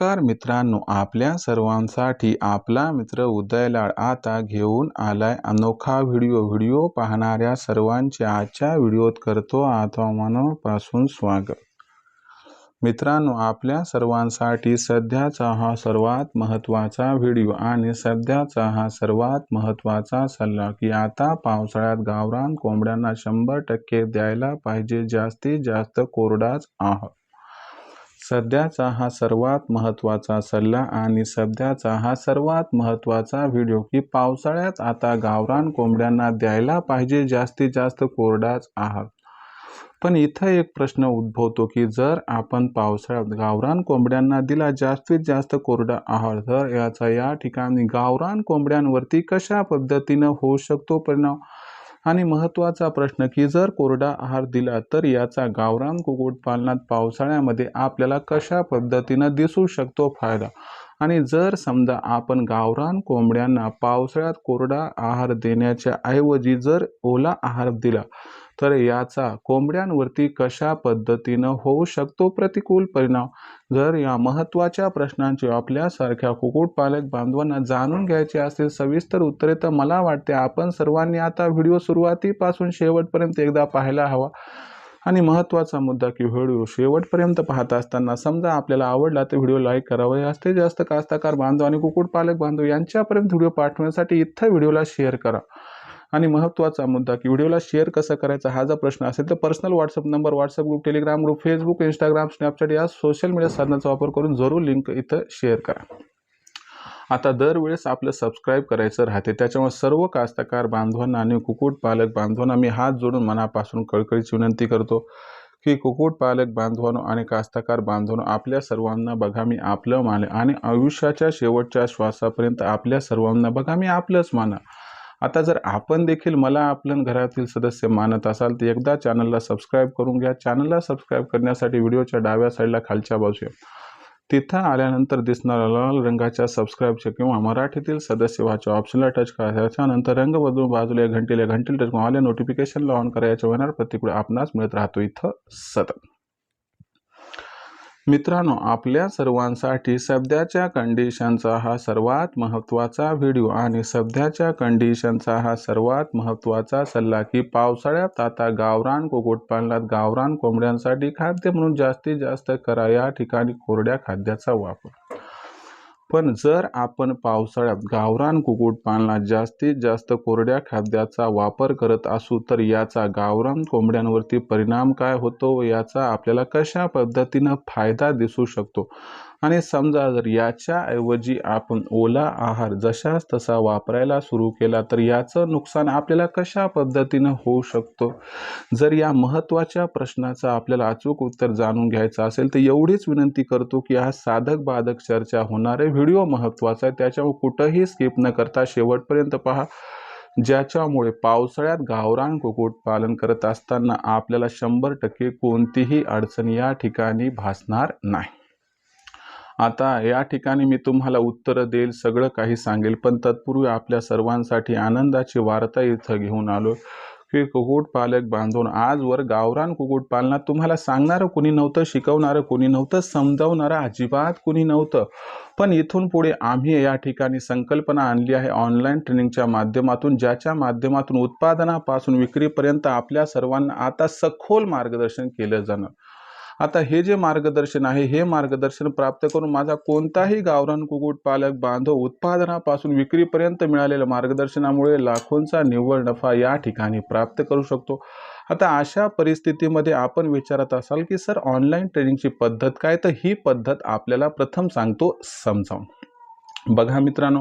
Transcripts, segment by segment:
नमस्कार मित्रांनो आपल्या सर्वांसाठी आपला मित्र उदयलाड आता घेऊन आलाय अनोखा व्हिडिओ. व्हिडिओ पाहणाऱ्या सर्वांचे आजच्या व्हिडिओत करतो आता मनापासून स्वागत. मित्रांनो आपल्या सर्वांसाठी सध्याचा हा सर्वात महत्त्वाचा व्हिडिओ आणि सध्याचा हा सर्वात महत्त्वाचा सल्ला की आता पावसाळ्यात गावरान कोंबड्यांना शंभर टक्के द्यायला पाहिजे. जास्तीत जास्त कोरडाच आहार. सध्याचा हा सर्वात महत्त्वाचा सल्ला आणि सध्याचा हा सर्वात महत्त्वाचा व्हिडिओ की पावसाळ्यात आता गावरान कोंबड्यांना द्यायला पाहिजे जास्तीत जास्त कोरडाच आहार. पण इथं एक प्रश्न उद्भवतो की जर आपण पावसाळ्यात गावरान कोंबड्यांना दिला जास्तीत जास्त कोरडा आहार तर याचा या ठिकाणी गावरान कोंबड्यांवरती कशा पद्धतीनं होऊ शकतो परिणाम? आणि महत्त्वाचा प्रश्न की जर कोरडा आहार दिला तर याचा गावरान कुक्कुटपालनात पावसाळ्यामध्ये आपल्याला कशा पद्धतीनं दिसू शकतो फायदा? आणि जर समजा आपण गावरान कोंबड्यांना पावसाळ्यात कोरडा आहार देण्याच्या ऐवजी जर ओला आहार दिला तर याचा कोंबड्यांवरती कशा पद्धतीनं होऊ शकतो प्रतिकूल परिणाम? जर या महत्त्वाच्या प्रश्नांची आपल्यासारख्या कुक्कुटपालक बांधवांना जाणून घ्यायचे असेल सविस्तर उत्तरे तर मला वाटते आपण सर्वांनी आता व्हिडिओ सुरुवातीपासून शेवटपर्यंत एकदा पाहायला हवा. आणि महत्त्वाचा मुद्दा की व्हिडिओ शेवटपर्यंत पाहत असताना समजा आपल्याला आवडला तर व्हिडिओ लाईक करावा. जास्तीत जास्त कास्ताकार बांधव आणि कुक्कुटपालक बांधव यांच्यापर्यंत व्हिडिओ पाठवण्यासाठी इथं व्हिडिओला शेअर करा. आणि महत्त्वाचा मुद्दा की व्हिडिओला शेअर कसा करायचा हा जर प्रश्न असेल तर personal WhatsApp number WhatsApp group Telegram group Facebook Instagram Snapchat या सोशल मीडिया साधनाचा वापर करून जरूर लिंक इथं शेअर करा. आता दरवेळेस आपलं सबस्क्राईब करायचं राहते त्याच्यामुळे सर्व कास्तकार बांधवांना आणि कुक्कुटपालक बांधवांना मी हात जोडून मनापासून कळकळीची विनंती करतो की कुक्कुटपालक बांधवांनो आणि कास्तकार बांधवांनो आपल्या सर्वांना बघा मी आपलं माने आणि आयुष्याच्या शेवटच्या श्वासापर्यंत आपल्या सर्वांना बघा मी आपलंच माना आता जर आपण देखील मला आपल्या घरातील सदस्य मानत असाल तर एकदा चॅनलला सबस्क्राईब करून घ्या. चॅनलला सबस्क्राईब करण्यासाठी व्हिडिओच्या डाव्या साईडला खालच्या बाजूया तिथं आल्यानंतर दिसणाऱ्या लाल रंगाच्या सबस्क्राईबचे किंवा मराठीतील सदस्य व्हायच्या ऑप्शनला टच करा. त्याच्यानंतर रंग बदलून बाजूला घंटेला घंटेला टच आल्या नोटिफिकेशनला ऑन करायच्या होणार प्रतिकडे आपणास मिळत राहतो. इथं सतत. मित्रांनो आपल्या सर्वांसाठी सध्याच्या कंडिशनचा हा सर्वात महत्त्वाचा व्हिडिओ आणि सध्याच्या कंडिशनचा हा सर्वात महत्त्वाचा सल्ला की पावसाळ्यात आता गावरान कुक्कुटपालनात गावरान कोंबड्यांसाठी खाद्य म्हणून जास्तीत जास्त करा या ठिकाणी कोरड्या खाद्याचा वापर. पण जर आपण पावसाळ्यात गावरान कुक्कुटपालनात जास्तीत जास्त कोरड्या खाद्याचा वापर करत असू तर याचा गावरान कोंबड्यांवरती परिणाम काय होतो? व याचा आपल्याला कशा पद्धतीनं फायदा दिसू शकतो? आणि समजा जर याच्याऐवजी आपण ओला आहार जशाच तसा वापरायला सुरू केला तर याचं नुकसान आपल्याला कशा पद्धतीनं होऊ शकतो? जर या महत्त्वाच्या प्रश्नाचं आपल्याला अचूक उत्तर जाणून घ्यायचं असेल तर एवढीच विनंती करतो की हा साधक बाधक चर्चा होणारे व्हिडिओ महत्त्वाचा आहे. त्याच्यामुळे कुठंही स्किप न करता शेवटपर्यंत पहा. ज्याच्यामुळे पावसाळ्यात गावरान कुक्कुटपालन करत असताना आपल्याला शंभर टक्के कोणतीही अडचण या ठिकाणी भासणार नाही. आता या ठिकाणी मी तुम्हाला उत्तरं देईल सगळं काही सांगेल. पण तत्पूर्वी आपल्या सर्वांसाठी आनंदाची वार्ता इथं घेऊन आलो की कुक्कुटपालक बांधून आजवर गावरान कुक्कुटपालनात तुम्हाला सांगणारं कुणी नव्हतं शिकवणारं कुणी नव्हतं समजावणारं अजिबात कुणी नव्हतं. पण इथून पुढे आम्ही या ठिकाणी संकल्पना आणली आहे ऑनलाईन ट्रेनिंगच्या माध्यमातून ज्याच्या माध्यमातून उत्पादनापासून विक्रीपर्यंत आपल्या सर्वांना आता सखोल मार्गदर्शन केलं जाणार. आता हे जे मार्गदर्शन आहे हे मार्गदर्शन प्राप्त करून माझा कोणताही गावरान कुक्कुटपालक बांधव उत्पादनापासून विक्रीपर्यंत मिळालेल्या मार्गदर्शनामुळे लाखोंचा निव्वळ नफा या ठिकाणी प्राप्त करू शकतो. आता अशा परिस्थितीमध्ये आपण विचारत असाल की सर ऑनलाईन ट्रेनिंगची पद्धत काय? तर ही पद्धत आपल्याला प्रथम सांगतो समजावून. बघा मित्रांनो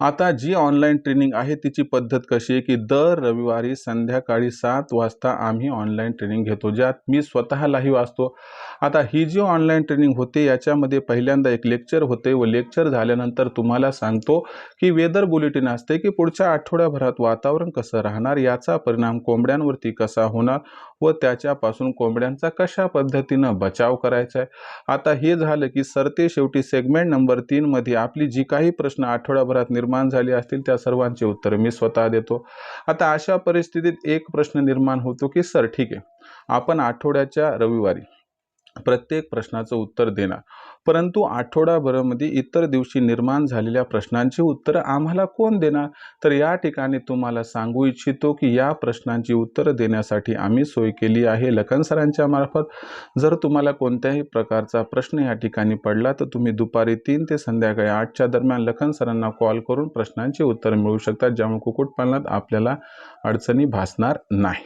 आता जी ऑनलाईन ट्रेनिंग आहे तिची पद्धत कशी आहे की दर रविवारी संध्याकाळी सात वाजता आम्ही ऑनलाईन ट्रेनिंग घेतो ज्यात मी स्वतः लाईव्ह असतो आता ही जी ऑनलाईन ट्रेनिंग होते याच्यामध्ये पहिल्यांदा एक लेक्चर होते व लेक्चर झाल्यानंतर तुम्हाला सांगतो की वेदर बुलेटिन असते की पुढच्या आठवड्याभरात वातावरण कसं राहणार याचा परिणाम कोंबड्यांवरती कसा होणार व त्याच्यापासून कोंबड्यांचा कशा पद्धतीनं बचाव करायचा आहे. आता हे झालं की सरते शेवटी सेगमेंट नंबर तीनमध्ये आपली जी काही प्रश्न आठवड्याभरात निर्माण निर्माण झाली असतील त्या सर्वांचे उत्तर मी स्वतः देतो. आता अशा परिस्थितीत एक प्रश्न निर्माण होतो की सर ठीक आहे. आपण आठवड्याच्या रविवारी प्रत्येक प्रश्नाचं उत्तर देणार. परंतु आठवडाभरामध्ये इतर दिवशी निर्माण झालेल्या प्रश्नांची उत्तरं आम्हाला कोण देणार? तर या ठिकाणी तुम्हाला सांगू इच्छितो की या प्रश्नांची उत्तरं देण्यासाठी आम्ही सोय केली आहे लखन सरांच्या मार्फत. जर तुम्हाला कोणत्याही प्रकारचा प्रश्न या ठिकाणी पडला तर तुम्ही दुपारी तीन ते संध्याकाळी आठच्या दरम्यान लखन सरांना कॉल करून प्रश्नांची उत्तरं मिळू शकतात ज्यामुळे कुक्कुटपालनात आपल्याला अडचणी भासणार नाही.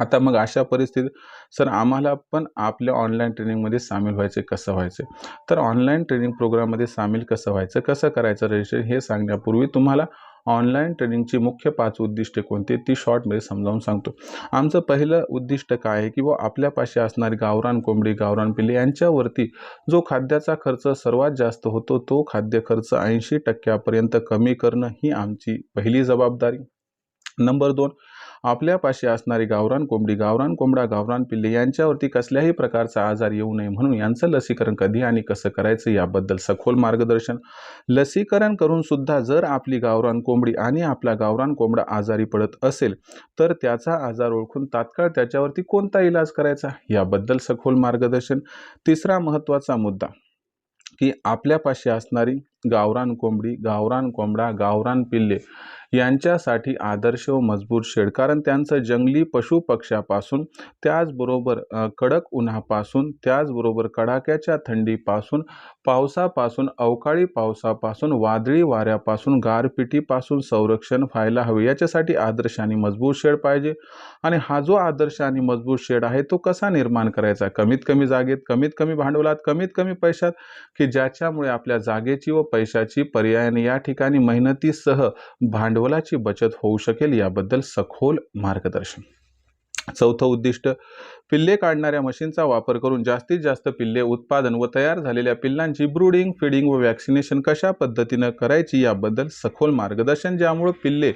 आता मग अशा परिस्थितीत सर आम्हाला पण आपल्या ऑनलाईन ट्रेनिंगमध्ये सामील व्हायचे कसं व्हायचं? तर ऑनलाईन ट्रेनिंग प्रोग्राममध्ये सामील कसं व्हायचं? कसं करायचं रजिस्ट्रेशन हे सांगण्यापूर्वी तुम्हाला ऑनलाईन ट्रेनिंगची मुख्य पाच उद्दिष्टे कोणती ती शॉर्टमध्ये समजावून सांगतो. आमचं पहिलं उद्दिष्ट काय आहे की व आपल्यापाशी असणारी गावरान कोंबडी गावरान पिल्ले यांच्यावरती जो खाद्याचा खर्च सर्वात जास्त होतो तो खाद्य खर्च ऐंशी टक्क्यापर्यंत कमी करणं ही आमची पहिली जबाबदारी. नंबर दोन आपल्यापाशी असणारी गावरान कोंबडी गावरान कोंबडा गावरान पिल्ले यांच्यावरती कसल्याही प्रकारचा आजार येऊ नये म्हणून यांचं लसीकरण कधी आणि कसं करायचं याबद्दल सखोल मार्गदर्शन. लसीकरण करून सुद्धा जर आपली गावरान कोंबडी आणि आपला गावरान कोंबडा आजारी पडत असेल तर त्याचा आजार ओळखून तात्काळ त्याच्यावरती कोणता इलाज करायचा? याबद्दल सखोल मार्गदर्शन. तिसरा महत्त्वाचा मुद्दा की आपल्यापाशी असणारी गावरान कोंबडी गावरान कोंबडा गावरान पिल्ले यांच्यासाठी आदर्श व मजबूत शेड. कारण त्यांचं जंगली पशुपक्ष्यापासून त्याचबरोबर कडक उन्हापासून त्याचबरोबर कडाक्याच्या थंडीपासून पावसापासून अवकाळी पावसापासून वादळी वाऱ्यापासून गारपिटीपासून संरक्षण व्हायला हवे. याच्यासाठी आदर्श आणि मजबूत शेड पाहिजे. आणि हा जो आदर्श आणि मजबूत शेड आहे तो कसा निर्माण करायचा? कमीत कमी जागेत कमीत कमी भांडवलात कमीत कमी पैशात? की ज्याच्यामुळे आपल्या जागेची व पैशाची पर्यायाने या ठिकाणी मेहनतीसह भांडवल भांडवलाची बचत होऊ शकेल याबद्दल सखोल मार्गदर्शन. चौथं उद्दिष्ट पिल्ले काढणाऱ्या मशीनचा वापर करून जास्तीत जास्त पिल्ले उत्पादन व तयार झालेल्या पिल्लांची ब्रूडिंग फिडिंग व वॅक्सिनेशन कशा पद्धतीनं करायची याबद्दल सखोल मार्गदर्शन ज्यामुळे पिल्ले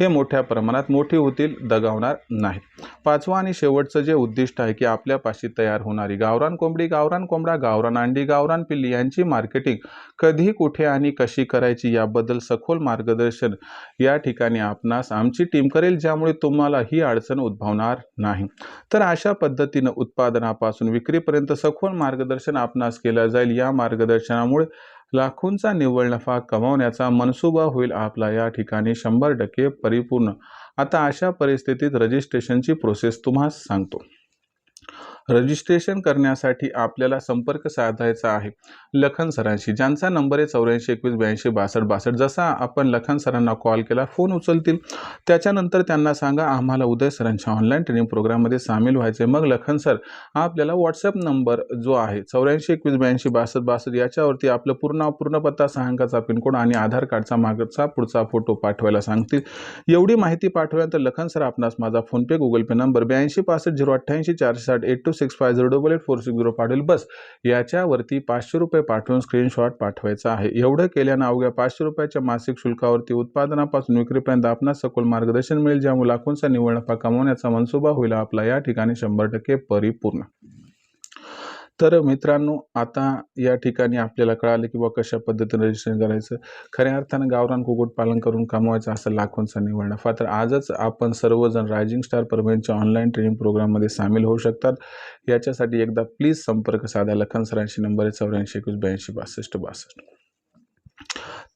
हे मोठ्या प्रमाणात मोठी होतील दगावणार नाही पाचवा आणि शेवटचं जे उद्दिष्ट आहे की आपल्यापाशी तयार होणारी गावरान कोंबडी गावरान कोंबडा गावरान अंडी गावरान पिल्ली यांची मार्केटिंग कधी कुठे आणि कशी करायची याबद्दल सखोल मार्गदर्शन या ठिकाणी आपणास आमची टीम करेल ज्यामुळे तुम्हाला ही अडचण उद्भवणार नाही. तर अशा पद्धतीनं उत्पादनापासून विक्रीपर्यंत सखोल मार्गदर्शन आपणास केलं जाईल. या मार्गदर्शनामुळे लाखोंचा निव्वळ नफा कमावण्याचा मनसुबा होईल आपला. या ठिकाणी शंभर टक्के परिपूर्ण. आता अशा परिस्थितीत रजिस्ट्रेशनची प्रोसेस तुम्हाला सांगतो. रजिस्ट्रेशन करण्यासाठी आपल्याला संपर्क साधायचा आहे. लखन सरांशी. ज्यांचा नंबर आहे चौऱ्याऐंशी एकवीस ब्याऐंशी बासष्ट बासष्ट. जसा आपण लखन सरांना कॉल केला फोन उचलतील. त्याच्यानंतर त्यांना सांगा आम्हाला उदय सरांच्या ऑनलाईन ट्रेनिंग प्रोग्राममध्ये सामील व्हायचे मग लखन सर आपल्याला व्हॉट्सअप नंबर जो आहे चौऱ्याऐंशी एकवीस ब्याऐंशी बासष्ट बासष्ट याच्यावरती आपलं पूर्ण पूर्ण पत्ता सहा अंकाचा पिनकोड आणि आधार कार्डचा मागचा पुढचा फोटो पाठवायला सांगतील. एवढी माहिती पाठवल्यानंतर लखन सर आपणास माझा फोनपे गुगल पे नंबर ब्याऐंशी पासष्ट झिरो अठ्ठ्याऐंशी चारशे साठ eight two six five zero double eight four six zero पाठवेल बस याच्यावरती पाचशे रुपये पाठवून स्क्रीनशॉट पाठवायचा आहे. एवढं केल्यानं अवघ्या पाचशे रुपयाच्या मासिक शुल्कावरती उत्पादनापासून विक्रीपर्यंत आपणास सखोल मार्गदर्शन मिळेल ज्यामुळे लाखोंचा निव्वळ नफा कमवण्याचा मनसुबा होईल. आपला या ठिकाणी शंभर टक्के परिपूर्ण. तर मित्रांनो आता या ठिकाणी आपल्याला कळालं की बा कशा पद्धतीने रजिस्ट्रेशन करायचं. खऱ्या अर्थानं गावरान कुक्कुटपालन करून कमवायचं असं लाखोंचा निवड. नफा तर आजच आपण सर्वजण रायझिंग स्टार परमेंटच्या ऑनलाईन ट्रेनिंग प्रोग्राममध्ये सामील होऊ शकतात. याच्यासाठी एकदा प्लीज संपर्क साधा. लखन सरांशी नंबर आहे चौऱ्याऐंशी एकवीस ब्याऐंशी बासष्ट बासष्ट.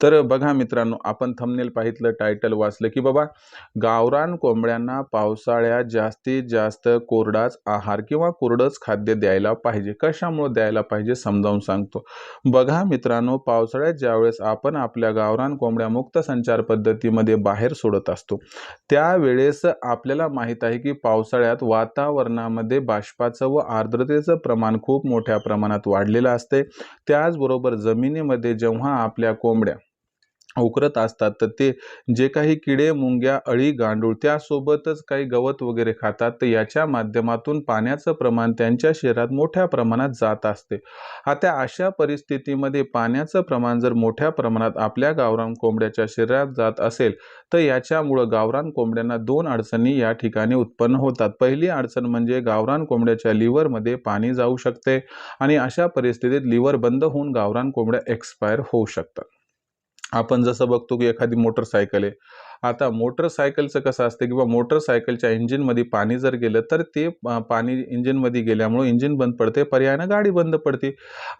तर बघा मित्रांनो आपण थंबनेल पाहितलं टायटल वाचलं की बाबा गावरान कोंबड्यांना पावसाळ्यात जास्तीत जास्त कोरडाच आहार किंवा कोरडंच खाद्य द्यायला पाहिजे. कशामुळे द्यायला पाहिजे समजावून सांगतो. बघा मित्रांनो पावसाळ्यात ज्यावेळेस आपण आपल्या गावरान कोंबड्या मुक्त संचार पद्धतीमध्ये बाहेर सोडत असतो त्यावेळेस आपल्याला माहीत आहे की पावसाळ्यात वातावरणामध्ये बाष्पाचं व आर्द्रतेचं प्रमाण खूप मोठ्या प्रमाणात वाढलेलं असते. त्याचबरोबर जमिनीमध्ये जेव्हा आपल्या कोंबड्या उकरत असतात. तर ते जे काही किडे मुंग्या अळी गांडूळ त्यासोबतच काही गवत वगैरे खातात. तर याच्या माध्यमातून पाण्याचं प्रमाण त्यांच्या शरीरात मोठ्या प्रमाणात जात असते. आता अशा परिस्थितीमध्ये पाण्याचं प्रमाण जर मोठ्या प्रमाणात आपल्या गावरान कोंबड्याच्या शरीरात जात असेल तर याच्यामुळं गावरान कोंबड्यांना दोन अडचणी या ठिकाणी उत्पन्न होतात. पहिली अडचण म्हणजे गावरान कोंबड्याच्या लिव्हरमध्ये पाणी जाऊ शकते आणि अशा परिस्थितीत लिव्हर बंद होऊन गावरान कोंबड्या एक्सपायर होऊ शकतात. आपण जसं बघतो की एखादी मोटरसायकल आहे आता मोटरसायकलचं कसं असतं किंवा मोटरसायकलच्या इंजिनमध्ये पाणी जर गेलं तर ते पाणी इंजिनमध्ये गेल्यामुळं इंजिन बंद पडते पर्यायानं गाडी बंद पडते.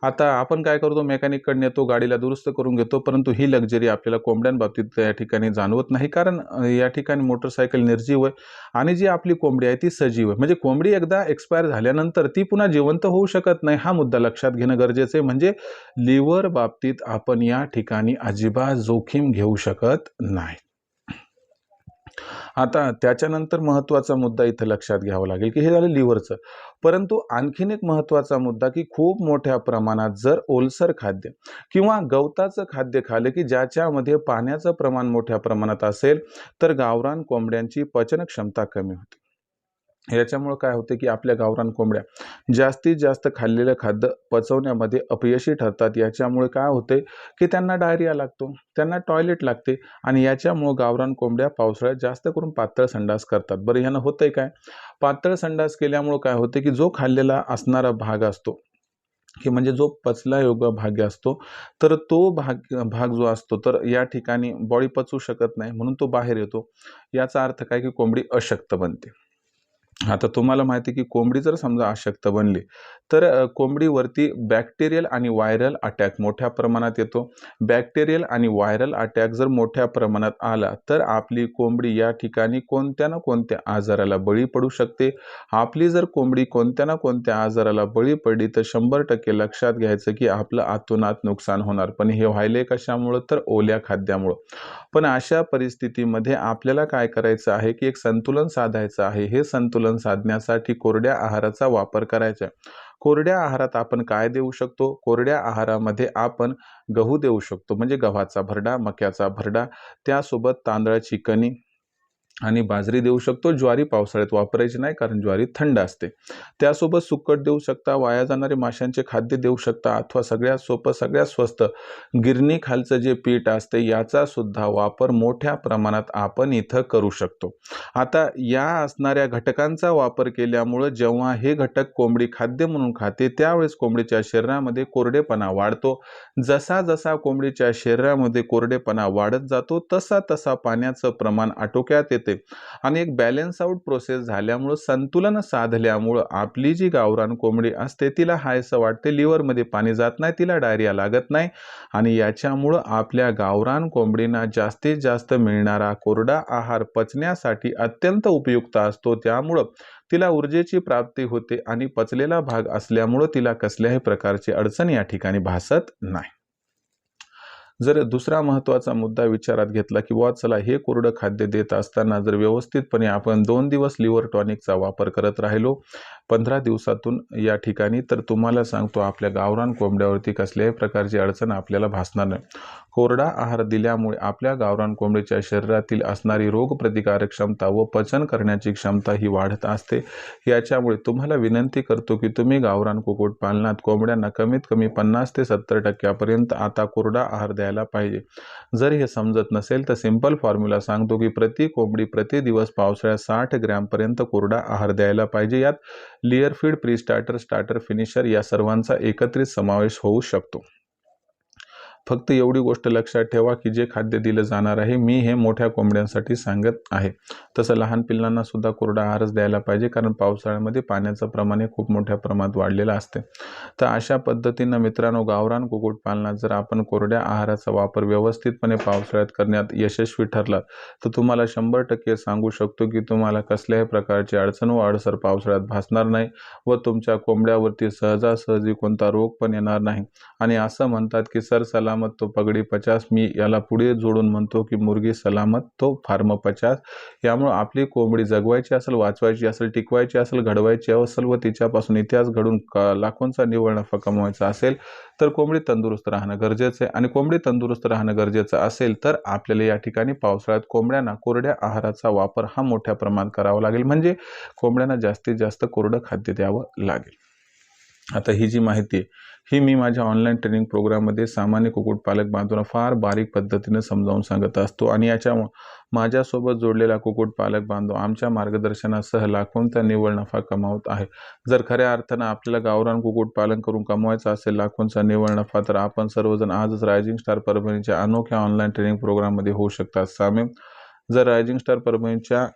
आता आपण काय करतो मेकॅनिककडे तो गाडीला दुरुस्त करून घेतो परंतु ही लक्झरी आपल्याला कोंबड्यांबाबतीत या ठिकाणी जाणवत नाही कारण या ठिकाणी मोटरसायकल निर्जीव आहे आणि जी आपली कोंबडी आहे ती सजीव आहे. म्हणजे कोंबडी एकदा एक्सपायर झाल्यानंतर ती पुन्हा जिवंत होऊ शकत नाही हा मुद्दा लक्षात घेणं गरजेचं आहे. म्हणजे लिव्हर बाबतीत आपण या ठिकाणी अजिबात जोखीम घेऊ शकत नाही. आता त्याच्यानंतर महत्त्वाचा मुद्दा इथं लक्षात घ्यावा लागेल की हे झालं लिव्हरचं. परंतु आणखीन एक महत्त्वाचा मुद्दा की खूप मोठ्या प्रमाणात जर ओलसर खाद्य किंवा गवताचं खाद्य खाल्लं की ज्याच्यामध्ये पाण्याचं प्रमाण मोठ्या प्रमाणात असेल तर गावरान कोंबड्यांची पचन क्षमता कमी होते. याच्यामुळं काय होते की आपल्या गावरान कोंबड्या जास्तीत जास्त खाल्लेलं खाद्य पचवण्यामध्ये अपयशी ठरतात. याच्यामुळे काय होते की त्यांना डायरिया लागतो त्यांना टॉयलेट लागते आणि याच्यामुळं गावरान कोंबड्या पावसाळ्यात जास्त करून पातळ संडास करतात. बरं ह्यानं होतंय काय? पातळ संडास केल्यामुळं काय होते की जो खाल्लेला असणारा भाग असतो की म्हणजे जो पचला योग्य भाग असतो तर तो भाग भाग जो असतो तर या ठिकाणी बॉडी पचवू शकत नाही म्हणून तो बाहेर येतो. याचा अर्थ काय की कोंबडी अशक्त बनते. आता तुम्हाला माहिती आहे की कोंबडी जर समजा अशक्त बनली तर कोंबडीवरती बॅक्टेरियल आणि व्हायरल अटॅक मोठ्या प्रमाणात येतो. बॅक्टेरियल आणि व्हायरल अटॅक जर मोठ्या प्रमाणात आला तर आपली कोंबडी या ठिकाणी कोणत्या ना कोणत्या आजाराला बळी पडू शकते? आपली जर कोंबडी कोणत्या ना कोणत्या आजाराला बळी पडली तर शंभर टक्के लक्षात घ्यायचं की आपलं आतोनात नुकसान होणार. पण हे व्हायले कशामुळं? तर ओल्या खाद्यामुळं. पण अशा परिस्थितीमध्ये आपल्याला काय करायचं आहे की एक संतुलन साधायचं आहे. हे संतुलन साधण्यासाठी कोरड्या आहाराचा वापर करायचा आहे. कोरड्या आहारात आपण काय देऊ शकतो? कोरड्या आहारामध्ये आपण गहू देऊ शकतो. म्हणजे गव्हाचा भरडा मक्याचा भरडा त्यासोबत तांदळाची कणी आणि बाजरी देऊ शकतो. ज्वारी पावसाळ्यात वापरायची नाही कारण ज्वारी थंड असते. त्यासोबत सुकट देऊ शकता वाया जाणारे माशांचे खाद्य देऊ शकता अथवा सगळ्यात सोपं सगळ्यात स्वस्त गिरणी खालचं जे पीठ असते याचा सुद्धा वापर मोठ्या प्रमाणात आपण इथं करू शकतो. आता या असणाऱ्या घटकांचा वापर केल्यामुळं जेव्हा हे घटक कोंबडी खाद्य म्हणून खाते त्यावेळेस कोंबडीच्या शरीरामध्ये कोरडेपणा वाढतो. जसा जसा कोंबडीच्या शरीरामध्ये कोरडेपणा वाढत जातो तसा तसा पाण्याचं प्रमाण आटोक्यात येते. आणि एक बॅलन्स आउट प्रोसेस झाल्यामुळं संतुलन साधल्यामुळं आपली जी गावरान कोंबडी असते तिला हायसं वाटते. लिव्हरमध्ये पाणी जात नाही तिला डायरिया लागत नाही. आणि याच्यामुळं आपल्या गावरान कोंबडींना जास्तीत जास्त मिळणारा कोरडा आहार पचण्यासाठी अत्यंत उपयुक्त असतो. त्यामुळं तिला ऊर्जेची प्राप्ती होते आणि पचलेला भाग असल्यामुळं तिला कसल्याही प्रकारची अडचण या ठिकाणी भासत नाही. जर दुसरा महत्त्वाचा मुद्दा विचारात घेतला की बुवा चला हे कोरडं खाद्य देत असताना जर व्यवस्थितपणे आपण दोन दिवस लिव्हर टॉनिकचा वापर करत राहिलो पंधरा दिवसातून या ठिकाणी तर तुम्हाला सांगतो आपल्या गावरान कोंबड्यावरती कसल्याही प्रकारची अडचण आपल्याला भासणार नाही. कोरडा आहार दिल्यामुळे आपल्या गावरान कोंबडीच्या शरीरातील असणारी रोगप्रतिकारक क्षमता व पचन करण्याची क्षमता ही वाढत असते. याच्यामुळे तुम्हाला विनंती करतो की तुम्ही गावरान कुक्कुटपालनात कोंबड्यांना कमीत कमी पन्नास ते सत्तर टक्क्यापर्यंत आता कोरडा आहार द्यायला पाहिजे. जर हे समजत नसेल तर सिंपल फॉर्म्युला सांगतो की प्रति कोंबडी प्रति दिवस पावसाळ्यात साठ ग्रॅमपर्यंत कोरडा आहार द्यायला पाहिजे. यात layer feed pre starter starter finisher या सर्वांचा एकत्रित समावेश होऊ शकतो. फक्त एवढी गोष्ट लक्षात ठेवा की जे खाद्य दिलं जाणार आहे मी हे मोठ्या कोंबड्यांसाठी सांगत आहे. तसं लहान पिल्लांना सुद्धा कोरडा आहारच द्यायला पाहिजे कारण पावसाळ्यामध्ये पाण्याचं प्रमाण हे खूप मोठ्या प्रमाणात वाढलेलं असते. तर अशा पद्धतीनं मित्रांनो गावरान कुक्कुटपालनात जर आपण कोरड्या आहाराचा वापर व्यवस्थितपणे पावसाळ्यात करण्यात यशस्वी ठरला तर तुम्हाला शंभर टक्के सांगू शकतो की तुम्हाला कसल्याही प्रकारची अडचण व अडसर पावसाळ्यात भासणार नाही व तुमच्या कोंबड्यावरती सहजासहजी कोणता रोग पण येणार नाही. आणि असं म्हणतात की सर सला सलामत तो पगडी पचास. मी याला पुढे जोडून म्हणतो की मुर्गी सलामत तो फार्म पचास. यामुळे आपली कोंबडी जगवायची असेल वाचवायची असेल टिकवायची असेल घडवायची असेल व तिच्यापासून इतिहास घडून लाखोंचा निवळ नफा कमवायचा असेल तर कोंबडी तंदुरुस्त राहणं गरजेचं आहे. आणि कोंबडी तंदुरुस्त राहणं गरजेचं असेल तर आपल्याला या ठिकाणी पावसाळ्यात कोंबड्यांना कोरड्या आहाराचा वापर हा मोठ्या प्रमाणात करावा लागेल. म्हणजे कोंबड्यांना जास्तीत जास्त कोरडं खाद्य द्यावं लागेल. आता ही जी माहिती आहे ही मी माझ्या ऑनलाईन ट्रेनिंग प्रोग्राममध्ये सामान्य कुक्कुटपालक बांधवांना फार बारीक पद्धतीने समजावून सांगत असतो. आणि याच्या माझ्यासोबत जोडलेला कुक्कुटपालक बांधव आमच्या मार्गदर्शनासह लाखोंचा निव्वळ नफा कमावत आहे. जर खऱ्या अर्थानं आपल्याला गावरान कुक्कुटपालन करून कमवायचा असेल लाखोंचा निव्वळ नफा तर आपण सर्वजण आजच रायझिंग स्टार परभणीच्या अनोख्या ऑनलाईन ट्रेनिंग प्रोग्राममध्ये होऊ शकतात. सामील जर रायझिंग स्टार परभणीच्या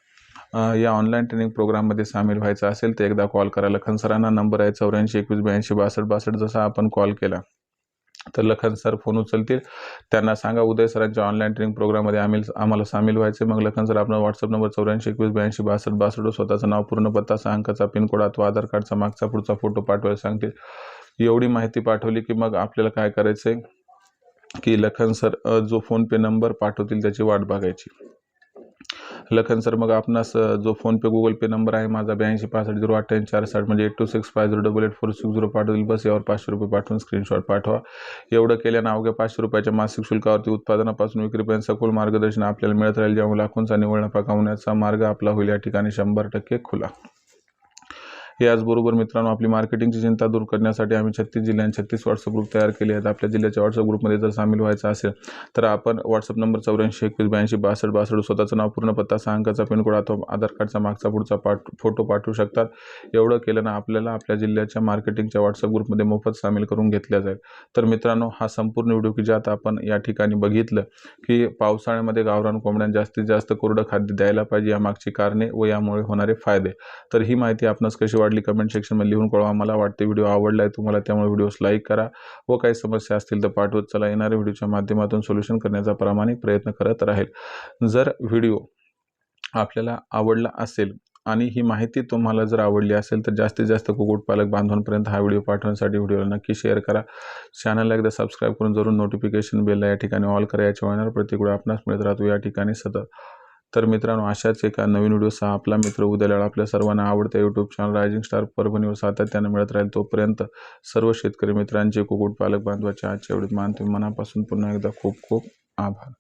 या ऑनलाईन ट्रेनिंग प्रोग्राममध्ये सामील व्हायचं असेल तर एकदा कॉल करा. लखन सरांना नंबर आहे चौऱ्याऐंशी एकवीस ब्याऐंशी बासष्ट बासष्ट जसा आपण कॉल केला. तर लखन सर फोन उचलतील. त्यांना सांगा उदय सरांच्या ऑनलाईन ट्रेनिंग प्रोग्राममध्ये आम्ही आम्हाला सामील व्हायचे मग लखन सर आपला व्हॉट्सअप नंबर चौऱ्याऐंशी एकवीस ब्याऐंशी बासष्ट बासष्ट स्वतःचं नाव पूर्ण पत्ता अंकाचा पिनकोड अथवा आधार कार्डचा मागचा पुढचा फोटो पाठवायला सांगतील. एवढी माहिती पाठवली की मग आपल्याला काय करायचं आहे की लखन सर जो फोनपे नंबर पाठवतील त्याची वाट बघायची. लखन सर मग आपणास जो फोनपे गुगल पे नंबर आहे माझा ब्याऐंशी पासष्ट झिरो अठ्ठ्याऐंशी चार साठ म्हणजे eight two six five zero double eight four six zero पाठवतील बस यावर पाचशे रुपये पाठवून स्क्रीनशॉट पाठवा. एवढं केल्यानं अवघ्या पाचशे रुपयाच्या मासिक शुल्कावरती उत्पादनापासून विक्रीपर्यंत सखोल मार्गदर्शन आपल्याला मिळत राहील. ज्यामुळे लाखोंचा निवड नफा कमवण्याचा मार्ग आपला होईल. या ठिकाणी शंभर टक्के खुला. याचबरोबर मित्रांनो आपली मार्केटिंगची चिंता दूर करण्यासाठी आम्ही छत्तीस जिल्ह्यांत छत्तीस व्हॉट्सअप ग्रुप तयार केले आहेत. आपल्या जिल्ह्याच्या व्हॉट्सअप ग्रुपमध्ये जर सामील व्हायचं असेल तर आपण व्हॉट्सअप नंबर चौऱ्याऐंशी एकवीस ब्याऐंशी बासष्ट बासष्ट स्वतःचं नाव पूर्ण पत्ता सहा पिनकोड अथवा आधार कार्डचा मागचा पुढचा पाठ फोटो पाठवू शकतात. एवढं केलं ना आपल्याला आपल्या जिल्ह्याच्या मार्केटिंगच्या व्हॉट्सअप ग्रुपमध्ये मोफत सामील करून घेतल्या जाईल. तर मित्रांनो हा संपूर्ण व्हिडिओ की ज्यात आपण या ठिकाणी बघितलं की पावसाळ्यामध्ये गावरान कोंबड्यांना जास्तीत जास्त कोरडं खाद्य द्यायला पाहिजे यामागची कारणे व यामुळे होणारे फायदे. तर ही माहिती आपणास कशी वाटली कमेंट सेक्शनमध्ये लिहून कळवा. मला वाटते व्हिडिओ आवडला आहे तुम्हाला त्यामुळे व्हिडिओस लाईक करा. व काही समस्या असतील तर पाठवत चला. येणाऱ्या व्हिडिओच्या माध्यमातून सोल्युशन करण्याचा प्रामाणिक प्रयत्न करत राहील. जर व्हिडिओ आपल्याला आवडला असेल आणि ही माहिती तुम्हाला जर आवडली असेल तर जास्तीत जास्त कुक्कुटपालक बांधवांपर्यंत हा व्हिडिओ पाठवण्यासाठी व्हिडिओला नक्की शेअर करा. चॅनलला एकदा सबस्क्राईब करून जरूर नोटिफिकेशन बेलला या ठिकाणी ऑल करा. याच्या येणार प्रत्येक आपणास मिळत राहतो. या ठिकाणी सतत तर मित्रांनो अशाच एका नवीन व्हिडिओसह आपला मित्र उद्याला आपल्या सर्वांना आवडत्या यूट्यूब चॅनल रायझिंग स्टार परभणीवर सातत्यानं मिळत राहील तोपर्यंत सर्व शेतकरी मित्रांचे कुक्कुटपालक बांधवाच्या आजच्या एवढीत मानतो. मनापासून पुन्हा एकदा खूप खूप आभार.